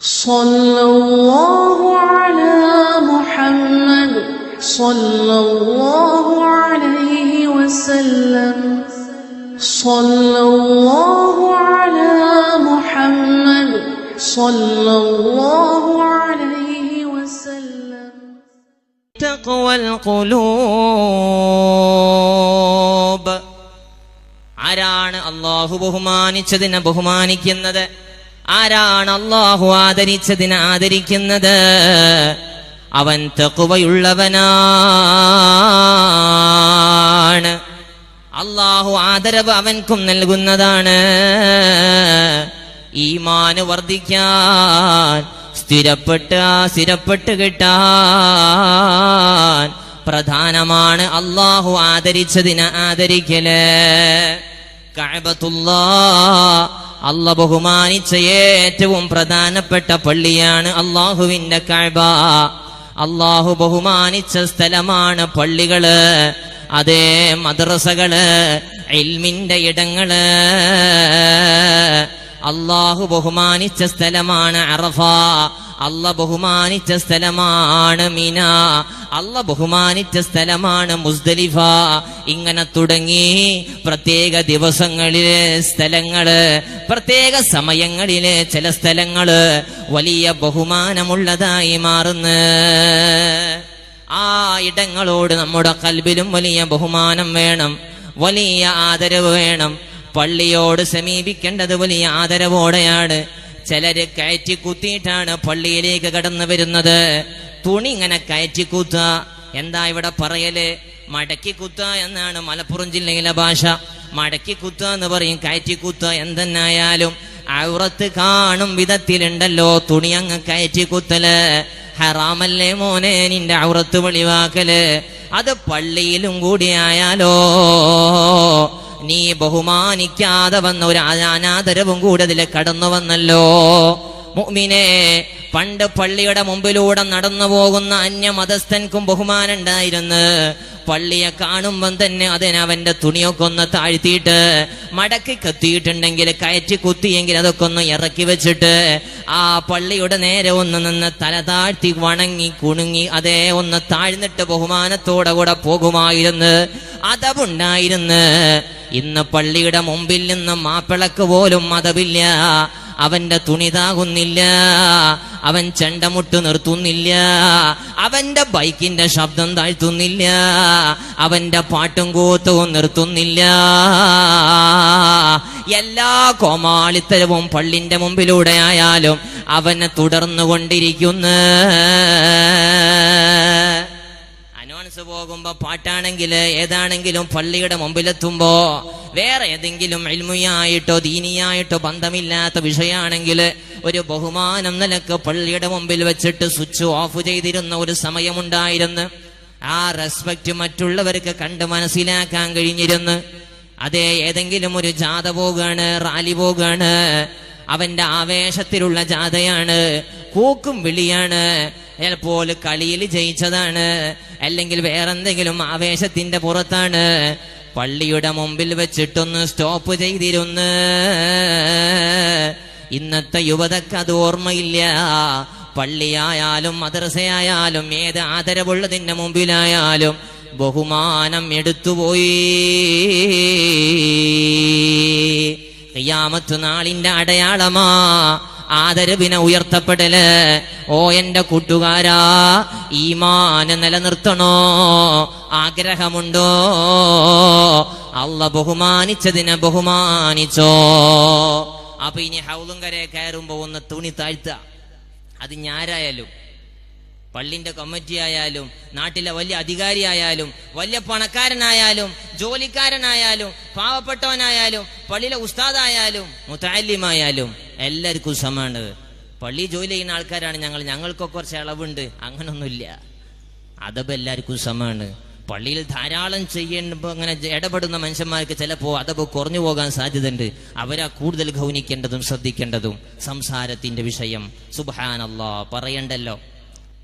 صلى الله على محمد صلى الله عليه وسلم صلى الله على محمد صلى الله عليه وسلم تقوى القلوب ആരാണ് അള്ളാഹു ബഹുമാനിച്ചതിനെ ബഹുമാനിക്കുന്നത് ആരാണ് അള്ളാഹു ആദരിച്ചതിനെ ആദരിക്കുന്നത്? അവൻ തെക്കുവയുള്ളവനാണ് അള്ളാഹു ആദരവ് അവൻക്കും നൽകുന്നതാണ്. ഈമാന് വർദ്ധിക്കാൻ സ്ഥിരപ്പെട്ട് സ്ഥിരപ്പെട്ട് കിട്ടാൻ പ്രധാനമാണ് അള്ളാഹു ആദരിച്ചതിനെ ആദരിക്കൽ. കഅബത്തുല്ലാ അല്ല ബഹുമാനിച്ച ഏറ്റവും പ്രധാനപ്പെട്ട പള്ളിയാണ് അള്ളാഹുവിന്റെ കഅബ അള്ളാഹു ബഹുമാനിച്ച സ്ഥലമാണ് പള്ളികൾ അതേ മദ്രസകൾ ഇടങ്ങൾ. അള്ളാഹു ബഹുമാനിച്ച സ്ഥലമാണ് അറഫ. അല്ല ബഹുമാനിച്ച സ്ഥലമാണ് മിന. അല്ല ബഹുമാനിച്ച സ്ഥലമാണ് മുസ്ദലിഫ. ഇങ്ങനെ തുടങ്ങി പ്രത്യേക ദിവസങ്ങളിലെ സ്ഥലങ്ങൾ പ്രത്യേക സമയങ്ങളിലെ ചില സ്ഥലങ്ങൾ വലിയ ബഹുമാനമുള്ളതായി മാറുന്നു. ആ ഇടങ്ങളോട് നമ്മുടെ കൽബിലും വലിയ ബഹുമാനം വേണം വലിയ ആദരവ് വേണം. പള്ളിയോട് സമീപിക്കേണ്ടത് വലിയ ആദരവോടെയാണ്. ചിലര് കയറ്റി കുത്തിയിട്ടാണ് പള്ളിയിലേക്ക് കടന്നു വരുന്നത്. തുണി ഇങ്ങനെ കയറ്റി കുത്ത എന്താ ഇവിടെ പറയൽ? മടക്കി കുത്ത എന്നാണ് മലപ്പുറം ജില്ലയിലെ ഭാഷ. മടക്കി കുത്ത എന്ന് പറയും കയറ്റി കുത്ത എന്തെന്നായാലും. ഔറത്ത് കാണും വിധത്തിലുണ്ടല്ലോ തുണി അങ്ങ് കയറ്റി കുത്തൽ. ഹറാമല്ലേ മോനെ നിന്റെ ഔറത്ത് വെളിവാക്കൽ? അത് പള്ളിയിലും കൂടിയായാലോ നീ ബഹുമാനിക്കാതെ വന്ന ഒരു അനാദരവും കൂടെ കടന്നു വന്നല്ലോ. മുഅ്മിനെ പണ്ട് പള്ളിയുടെ മുമ്പിലൂടെ നടന്നു പോകുന്ന അന്യമതസ്ഥൻക്കും ബഹുമാനുണ്ടായിരുന്നു. പള്ളിയെ കാണുമ്പം തന്നെ അതിനവന്റെ തുണിയൊക്കെ ഒന്ന് താഴ്ത്തിയിട്ട് മടക്കി കത്തിയിട്ടുണ്ടെങ്കിൽ കയറ്റി കുത്തിയെങ്കിൽ അതൊക്കെ ഒന്ന് ഇറക്കി വെച്ചിട്ട് ആ പള്ളിയുടെ നേരെ ഒന്ന് നിന്ന് തല താഴ്ത്തി വണങ്ങി കുണുങ്ങി അതേ ഒന്ന് താഴ്ന്നിട്ട് ബഹുമാനത്തോടെ കൂടെ പോകുമായിരുന്നു. അതവുണ്ടായിരുന്നു. ഇന്ന് പള്ളിയുടെ മുമ്പിൽ നിന്ന് മാപ്പിളക്ക് പോലും മതമില്ല. അവന്റെ തുണിതാകുന്നില്ല അവൻ ചെണ്ടമുട്ട് നിർത്തുന്നില്ല അവന്റെ ബൈക്കിന്റെ ശബ്ദം താഴ്ത്തുന്നില്ല അവന്റെ പാട്ടും കൂത്തവും നിർത്തുന്നില്ല. എല്ലാ കോമാളിത്തരവും പള്ളിന്റെ മുമ്പിലൂടെ ആയാലും അവനെ തുടർന്നുകൊണ്ടിരിക്കുന്നു. അനൗൺസ് പോകുമ്പോ പാട്ടാണെങ്കിൽ ഏതാണെങ്കിലും പള്ളിയുടെ മുമ്പിലെത്തുമ്പോ വേറെ ഏതെങ്കിലും ഇൽമുയായിട്ടോ ദീനിയായിട്ടോ ബന്ധമില്ലാത്ത വിഷയമാണെങ്കിൽ ഒരു ബഹുമാനം നിലയ്ക്ക് പള്ളിയുടെ മുമ്പിൽ വെച്ചിട്ട് സ്വിച്ച് ഓഫ് ചെയ്തിരുന്ന ഒരു സമയമുണ്ടായിരുന്നു. ആ റെസ്പെക്ട് മറ്റുള്ളവർക്ക് കണ്ട് മനസ്സിലാക്കാൻ കഴിഞ്ഞിരുന്നു. അതെ ഏതെങ്കിലും ഒരു ജാഥ പോകാണ് റാലി പോകാണ് അവന്റെ ആവേശത്തിലുള്ള ജാഥയാണ് കൂക്കും വിളിയാണ് ചിലപ്പോൾ കളിയിൽ ജയിച്ചതാണ് അല്ലെങ്കിൽ വേറെന്തെങ്കിലും ആവേശത്തിന്റെ പുറത്താണ്. പള്ളിയുടെ മുമ്പിൽ വെച്ചിട്ടൊന്ന് സ്റ്റോപ്പ് ചെയ്തിരുന്ന്. ഇന്നത്തെ യുവതക്ക് അത് ഓർമ്മയില്ല. പള്ളിയായാലും മദ്രസയായാലും ഏത് ആദരവുള്ളതിന്റെ മുമ്പിലായാലും ബഹുമാനം എടുത്തുപോയി. ഖിയാമത്ത് നാളിന്റെ അടയാളമാ. ആദരവിനെ ഉയർത്തപ്പെടൽ. ഓ എന്റെ കൂട്ടുകാരാ ഈമാന് നിലനിർത്തണോ? ആഗ്രഹമുണ്ടോ? അല്ല ബഹുമാനിച്ചതിനെ ബഹുമാനിച്ചോ? അപ്പൊ ഇനി ഹൗലും കരയെ കയറുമ്പോ ഒന്ന് തുണി താഴ്ത്ത അത് ഞാരായാലും പള്ളിന്റെ കമ്മിറ്റി ആയാലും നാട്ടിലെ വലിയ അധികാരിയായാലും വലിയ പണക്കാരനായാലും ജോലിക്കാരനായാലും പാവപ്പെട്ടവനായാലും പള്ളിയിലെ ഉസ്താദായാലും മുത്താലിമായാലും എല്ലാവർക്കും സമാണ് പള്ളി ജോലി ചെയ്യുന്ന ആൾക്കാരാണ് ഞങ്ങൾ. ഞങ്ങൾക്കൊക്കെ കുറച്ച് ഇളവുണ്ട്. അങ്ങനൊന്നുമില്ല. അതപ്പ് എല്ലാവർക്കും സമാണ് പള്ളിയിൽ ധാരാളം ചെയ്യുമ്പോൾ അങ്ങനെ ഇടപെടുന്ന മനുഷ്യന്മാർക്ക് ചിലപ്പോൾ അതപ്പ് കുറഞ്ഞു പോകാൻ സാധ്യതയുണ്ട്. അവരാ കൂടുതൽ ഗൗനിക്കേണ്ടതും ശ്രദ്ധിക്കേണ്ടതും സംസാരത്തിന്റെ വിഷയം. സുബാനല്ലോ പറയണ്ടല്ലോ.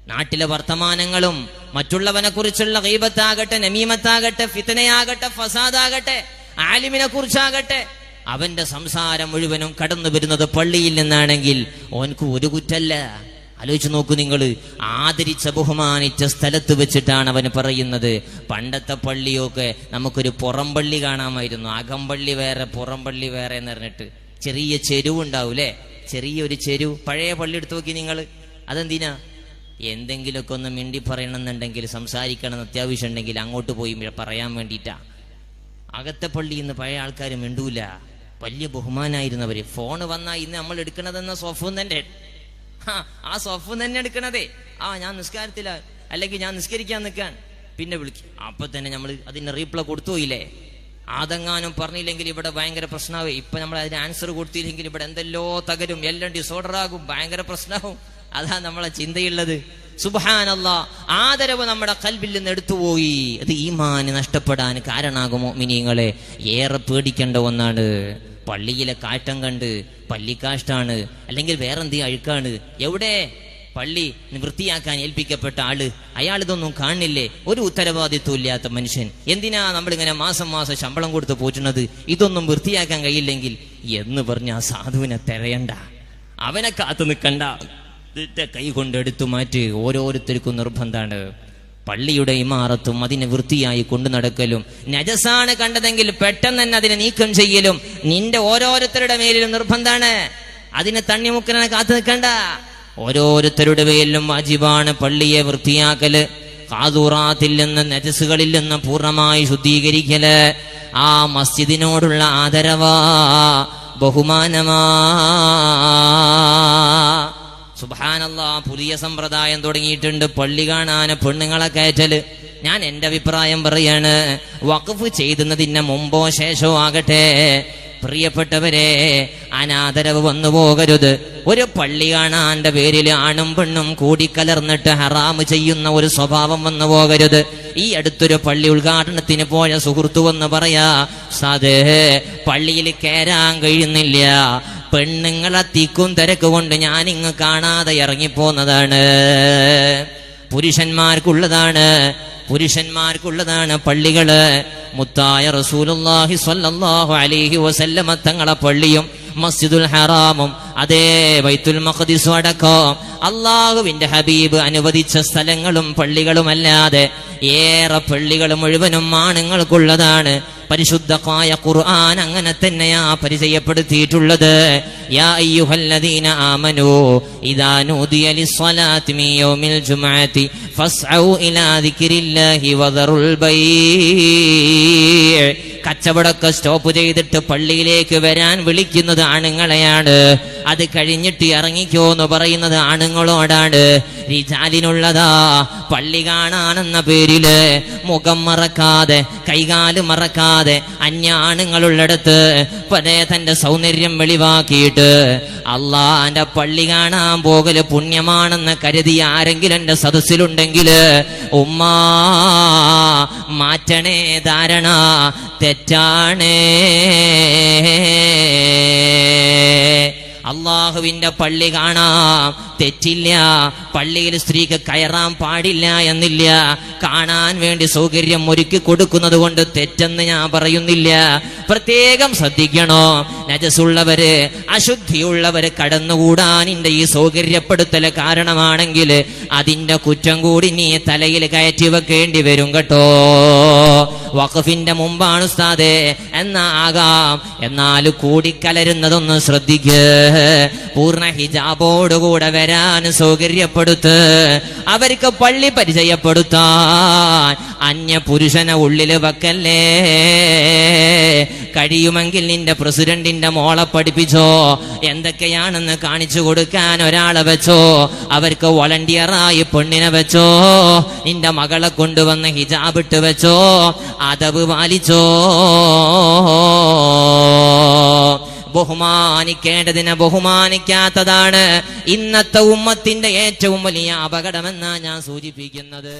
നാട്ടിലെ വർത്തമാനങ്ങളും മറ്റുള്ളവനെ കുറിച്ചുള്ള കൈബത്താകട്ടെ നമീമത്താകട്ടെ ഫിത്തനയാകട്ടെ ഫസാദാകട്ടെ ആലിമിനെ കുറിച്ചാകട്ടെ അവന്റെ സംസാരം മുഴുവനും കടന്നു വരുന്നത് പള്ളിയിൽ നിന്നാണെങ്കിൽ ഓൻക്ക് ഒരു കുറ്റല്ല. ആലോചിച്ച് നോക്കൂ നിങ്ങൾ ആദരിച്ച ബഹുമാനിച്ച സ്ഥലത്ത് വെച്ചിട്ടാണ് അവന് പറയുന്നത്. പണ്ടത്തെ പള്ളിയൊക്കെ നമുക്കൊരു പുറംപള്ളി കാണാമായിരുന്നു. അകമ്പള്ളി വേറെ പുറംപള്ളി വേറെ എന്ന് പറഞ്ഞിട്ട് ചെറിയ ചെരുവുണ്ടാവൂലേ? ചെറിയൊരു ചെരുവ്. പഴയ പള്ളി എടുത്തു നോക്കി നിങ്ങൾ അതെന്തിനാ? എന്തെങ്കിലുമൊക്കെ ഒന്ന് മിണ്ടി പറയണമെന്നുണ്ടെങ്കിൽ സംസാരിക്കണം അത്യാവശ്യം ഉണ്ടെങ്കിൽ അങ്ങോട്ട് പോയി പറയാൻ വേണ്ടിയിട്ടാ. അകത്തെ പള്ളി ഇന്ന് പഴയ ആൾക്കാർ മിണ്ടൂല. വലിയ ബഹുമാനായിരുന്നവര്. ഫോണ് വന്നാ ഇന്ന് നമ്മൾ എടുക്കണതെന്ന സോഫും തന്നെ. ആ സോഫും തന്നെ എടുക്കണതേ. ആ ഞാൻ നിസ്കാരത്തില. അല്ലെങ്കിൽ ഞാൻ നിസ്കരിക്കാൻ നിൽക്കാൻ. പിന്നെ വിളിക്കും. അപ്പൊ തന്നെ നമ്മൾ അതിന് റീപ്ലൈ കൊടുത്തു പോയില്ലേ? ആതെങ്ങാനും പറഞ്ഞില്ലെങ്കിൽ ഇവിടെ ഭയങ്കര പ്രശ്നമാവും. ഇപ്പൊ നമ്മൾ അതിന് ആൻസർ കൊടുത്തില്ലെങ്കിൽ ഇവിടെ എന്തെല്ലോ തകരും. എല്ലാം ഡിസോർഡർ ആകും ഭയങ്കര പ്രശ്നമാവും. അതാ നമ്മളെ ചിന്തയുള്ളത്. സുബാനല്ല ആദരവ് നമ്മുടെ കൽബിൽ നിന്ന് എടുത്തുപോയി അത് ഈമാന് നഷ്ടപ്പെടാൻ കാരണാകുമോ മിനിങ്ങളെ ഏറെ പേടിക്കേണ്ട ഒന്നാണ്. പള്ളിയിലെ കാറ്റം കണ്ട് പള്ളിക്കാഷ്ടാണ് അല്ലെങ്കിൽ വേറെന്ത് അഴുക്കാണ്? എവിടെ? പള്ളി വൃത്തിയാക്കാൻ ഏൽപ്പിക്കപ്പെട്ട ആൾ. അയാൾ ഇതൊന്നും കാണില്ലേ? ഒരു ഉത്തരവാദിത്വം ഇല്ലാത്ത മനുഷ്യൻ. എന്തിനാ നമ്മളിങ്ങനെ മാസം മാസം ശമ്പളം കൊടുത്ത് പോറ്റുന്നത്? ഇതൊന്നും വൃത്തിയാക്കാൻ കഴിയില്ലെങ്കിൽ എന്ന് പറഞ്ഞ ആ സാധുവിനെ തിരയണ്ട. അവനെ കാത്തു നിൽക്കണ്ട. ഇതിന്റെ കൈ കൊണ്ട് എടുത്തു മാറ്റി ഓരോരുത്തർക്കും നിർബന്ധമാണ് പള്ളിയുടെ ഇമാറത്തും അതിനെ വൃത്തിയായി കൊണ്ടു നടക്കലും. നജസാണ് കണ്ടതെങ്കിൽ പെട്ടെന്ന് തന്നെ അതിനെ നീക്കം ചെയ്യലും. നിന്റെ ഓരോരുത്തരുടെ മേലിലും നിർബന്ധമാണ് അതിനെ തണ്ണിമുക്കനെ കാത്തു നിൽക്കണ്ട. ഓരോരുത്തരുടെ മേലിലും വാജിബാണ് പള്ളിയെ വൃത്തിയാക്കൽ. കാതൂറാത്തിൽ നിന്ന് നജസുകളിൽ നിന്ന് പൂർണമായി ശുദ്ധീകരിക്കൽ. ആ മസ്ജിദിനോടുള്ള ആദരവാ ബഹുമാനമാ. സുബാനല്ല പുതിയ സമ്പ്രദായം തുടങ്ങിയിട്ടുണ്ട്. പള്ളി കാണാൻ പെണ്ണുങ്ങളെ കയറ്റൽ. ഞാൻ എന്റെ അഭിപ്രായം പറയാണ്. വഖഫ് ചെയ്തുന്നതിന് മുമ്പോ ശേഷമോ ആകട്ടെ. പ്രിയപ്പെട്ടവരെ അനാദരവ് വന്നു പോകരുത്. ഒരു പള്ളി കാണാന്റെ പേരിൽ ആണും പെണ്ണും കൂടിക്കലർന്നിട്ട് ഹറാമ് ചെയ്യുന്ന ഒരു സ്വഭാവം വന്നു പോകരുത്. ഈ അടുത്തൊരു പള്ളി ഉദ്ഘാടനത്തിന് പോയ സുഹൃത്തു എന്ന് പറയാ സാധേ പള്ളിയിൽ കയറാൻ കഴിയുന്നില്ല. പെണ്ണുങ്ങളെ തിക്കും തിരക്ക് കൊണ്ട് ഞാൻ ഇങ്ങ് കാണാതെ ഇറങ്ങിപ്പോന്നതാണ്. പുരുഷന്മാർക്കുള്ളതാണ് പുരുഷന്മാർക്കുള്ളതാണ് പള്ളികൾ. മുത്തായ റസൂലുല്ലാഹി സ്വല്ലല്ലാഹു അലൈഹി വസല്ലമ തങ്ങളെ പള്ളിയും മസ്ജിദുൽ ഹറാമും അതേ വൈത്തുൽ മഖദിസും അടക്കം. അള്ളാഹുവിന്റെ ഹബീബ് അനുവദിച്ച സ്ഥലങ്ങളും പള്ളികളുമല്ലാതെ ഏറെ പള്ളികൾ മുഴുവനും ആണുങ്ങൾക്കുള്ളതാണ്. പരിശുദ്ധമായ ഖുർആൻ അങ്ങനെ തന്നെയാ പരിചയപ്പെടുത്തിയിട്ടുള്ളത്. യാ അയ്യുഹല്ലദീന ഇദാ നൂദിയ യൗമിൽ ഇലാ ദിക്രില്ലാഹി വദറുൽ സ്റ്റോപ്പ് ചെയ്തിട്ട് പള്ളിയിലേക്ക് വരാൻ വിളിക്കുന്നത് ആണുങ്ങളെയാണ്. അത് കഴിഞ്ഞിട്ട് ഇറങ്ങിക്കോ എന്ന് പറയുന്നത് ആണുങ്ങളോടാണ്. റിജാലിനുള്ളതാ പള്ളി കാണാനെന്ന പേരിൽ മുഖം മറക്കാതെ കൈകാൽ മറക്കാതെ അന്യ ആണുങ്ങളുള്ളിടത്ത് പതേ തന്റെ സൗന്ദര്യം വെളിവാക്കിയിട്ട് അള്ളാന്റെ പള്ളി കാണാൻ പോകൽ പുണ്യമാണെന്ന് കരുതി ആരെങ്കിലും എന്റെ സദസ്സിലുണ്ടെങ്കിൽ ഉമ്മാ മാറ്റണേ ധാരണ തെറ്റാണേ. അള്ളാഹുവിന്റെ പള്ളി കാണാം. തെറ്റില്ല. പള്ളിയിൽ സ്ത്രീക്ക് കയറാൻ പാടില്ല എന്നില്ല. കാണാൻ വേണ്ടി സൗകര്യം ഒരുക്കി കൊടുക്കുന്നത് കൊണ്ട് തെറ്റെന്ന് ഞാൻ പറയുന്നില്ല. പ്രത്യേകം ശ്രദ്ധിക്കണോ? നജസുള്ളവര് അശുദ്ധിയുള്ളവര് കടന്നുകൂടാൻ ഇന്റെ ഈ സൗകര്യപ്പെടുത്തൽ കാരണമാണെങ്കിൽ അതിന്റെ കുറ്റം കൂടി നീ തലയിൽ കയറ്റി വെക്കേണ്ടി വരും കേട്ടോ. വഖഫിന്റെ മുമ്പാണ് ഉസ്താദേ. എന്നാ ആകാം. എന്നാൽ കൂടിക്കലരുന്നതൊന്ന് ശ്രദ്ധിക്ക്. പൂർണ ഹിജാബോടുകൂടെ വരാൻ സൗകര്യപ്പെടുത്ത് അവർക്ക് പള്ളി പരിചയപ്പെടുത്താൻ അന്യ പുരുഷനെ ഉള്ളിൽ വെക്കല്ലേ? കഴിയുമെങ്കിൽ നിന്റെ പ്രസിഡന്റിന്റെ മോളെ പഠിപ്പിച്ചോ. എന്തൊക്കെയാണെന്ന് കാണിച്ചു കൊടുക്കാൻ ഒരാളെ വെച്ചോ. അവർക്ക് വോളണ്ടിയറായി പെണ്ണിനെ വെച്ചോ. നിന്റെ മകളെ കൊണ്ടുവന്ന് ഹിജാബ് ഇട്ട് വെച്ചോ. അതവ് പാലിച്ചോ. ബഹുമാനിക്കേണ്ടതിനെ ബഹുമാനിക്കാത്തതാണ് ഇന്നത്തെ ഉമ്മത്തിന്റെ ഏറ്റവും വലിയ അപകടമെന്നാണ് ഞാൻ സൂചിപ്പിക്കുന്നത്.